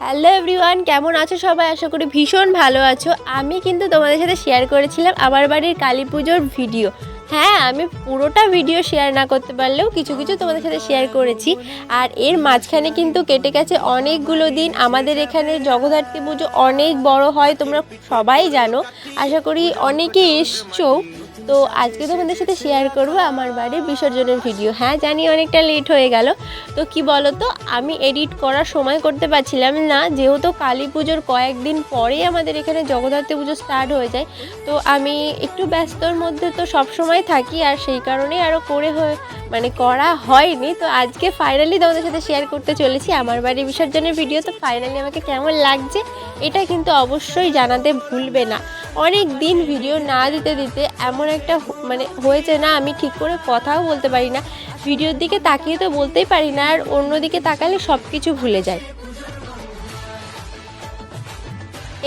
Hello everyone কেমন আছো সবাই? আশা করি ভীষণ ভালো আছো। আমি কিন্তু তোমাদের সাথে শেয়ার করেছিলাম আমার বাড়ির কালী পুজোর ভিডিও হ্যাঁ আমি পুরোটা ভিডিও শেয়ার না করতে পারলেও কিছু কিছু তোমাদের সাথে শেয়ার করেছি। আর এর মাঝখানে কিন্তু কেটে গেছে অনেকগুলো দিন। আমাদের এখানে জগদ্ধাত্রী পুজো অনেক বড় হয়, তোমরা সবাই জানো। আশা করি অনেকে এসছো। তো আজকে তোমাদের সাথে শেয়ার করব আমার বাড়ির বিসর্জনের ভিডিও হ্যাঁ জানি অনেকটা লেট হয়ে গেল। তো কি বলো তো আমি এডিট করার সময় করতে পারছিলাম না। যেহেতু কালী পুজোর কয়েকদিন পরেই আমাদের এখানে জগদ্ধাত্রী পুজো স্টার্ট হয়ে যায়। তো আমি একটু ব্যস্তর মধ্যে তো সব সময় থাকি আর সেই কারণেই আরও করে হয়ে মানে করা হয়নি। তো আজকে ফাইনালি তোমাদের সাথে শেয়ার করতে চলেছি আমার বাড়ির বিসর্জনের ভিডিও তো ফাইনালি আমাকে কেমন লাগছে, এটা কিন্তু অবশ্যই জানাতে ভুলবে না। অনেক দিন ভিডিও না দিতে দিতে এমন একটা মানে হয়েছে না, আমি ঠিক করে কথাও বলতে পারি না। ভিডিওর দিকে তাকিয়ে তো বলতেই পারি না, আর অন্যদিকে তাকালে সব কিছু ভুলে যায়।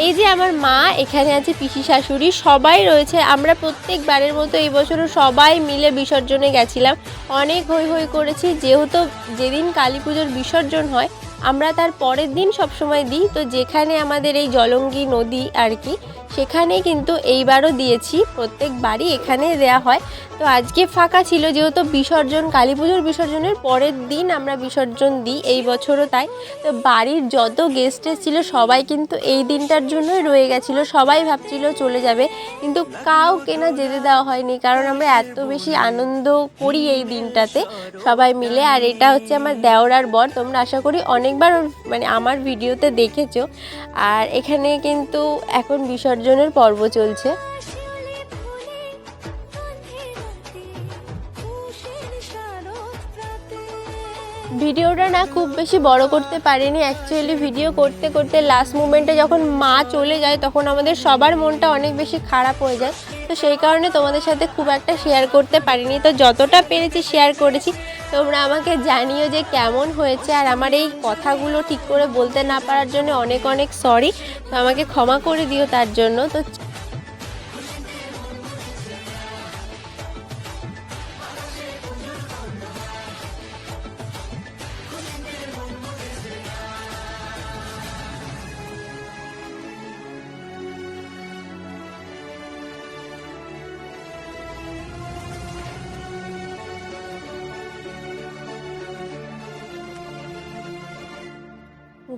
এই যে আমার মা, এখানে আছে পিসি শাশুড়ি, সবাই রয়েছে। আমরা প্রত্যেকবারের মতো এই বছরও সবাই মিলে বিসর্জনে গেছিলাম। অনেক হই হই করেছি, যেহেতু যেদিন কালী পুজোর বিসর্জন হয়, আমরা তার পরের দিন সবসময় দিই। তো যেখানে আমাদের এই জলঙ্গি নদী আর কি সেখানে কিন্তু এইবারও দিয়েছি। প্রত্যেক বাড়ি এখানে দেয়া হয়। তো আজকে ফাঁকা ছিল, যেহেতু বিসর্জন, কালী পুজোর বিসর্জনের পরের দিন আমরা বিসর্জন দিই, এই বছরও তাই। তো বাড়ির যত গেস্ট ছিল সবাই কিন্তু এই দিনটার জন্যই রয়ে গেছিল। সবাই ভাবছিল চলে যাবে, কিন্তু কাউকে না যেতে দেওয়া হয়নি, কারণ আমরা এত বেশি আনন্দ করি এই দিনটাতে সবাই মিলে। আর এটা হচ্ছে আমার দেওরার বর, তোমরা আশা করি অনেকবার মানে আমার ভিডিওতে দেখেছ। আর এখানে কিন্তু এখন বিসর্জনের পর্ব চলছে। ভিডিওটা না খুব বেশি বড় করতে পারিনি। অ্যাকচুয়ালি ভিডিও করতে করতে লাস্ট মুমেন্টে যখন মা চলে যায়, তখন আমাদের সবার মনটা অনেক বেশি খারাপ হয়ে যায়। তো সেই কারণে তোমাদের সাথে খুব একটা শেয়ার করতে পারিনি। তো যতটা পেরেছি শেয়ার করেছি, তোমরা আমাকে জানিও যে কেমন হয়েছে। আর আমার এই কথাগুলো ঠিক করে বলতে না পারার জন্য অনেক অনেক সরি তো আমাকে ক্ষমা করে দিও তার জন্য। তো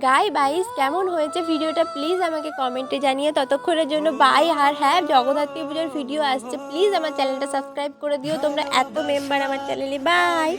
গাই বাইস কেমন হয়েছে ভিডিওটা? প্লিজ আমাকে কমেন্টে জানিয়ে ততক্ষণের জন্য বাই আর হ্যাঁ জগদ্ধাত্রী পুজোর ভিডিও আসছে। প্লিজ আমার চ্যানেলটা সাবস্ক্রাইব করে দিও। তোমরা এত মেম্বার আমার চ্যানেলে বাই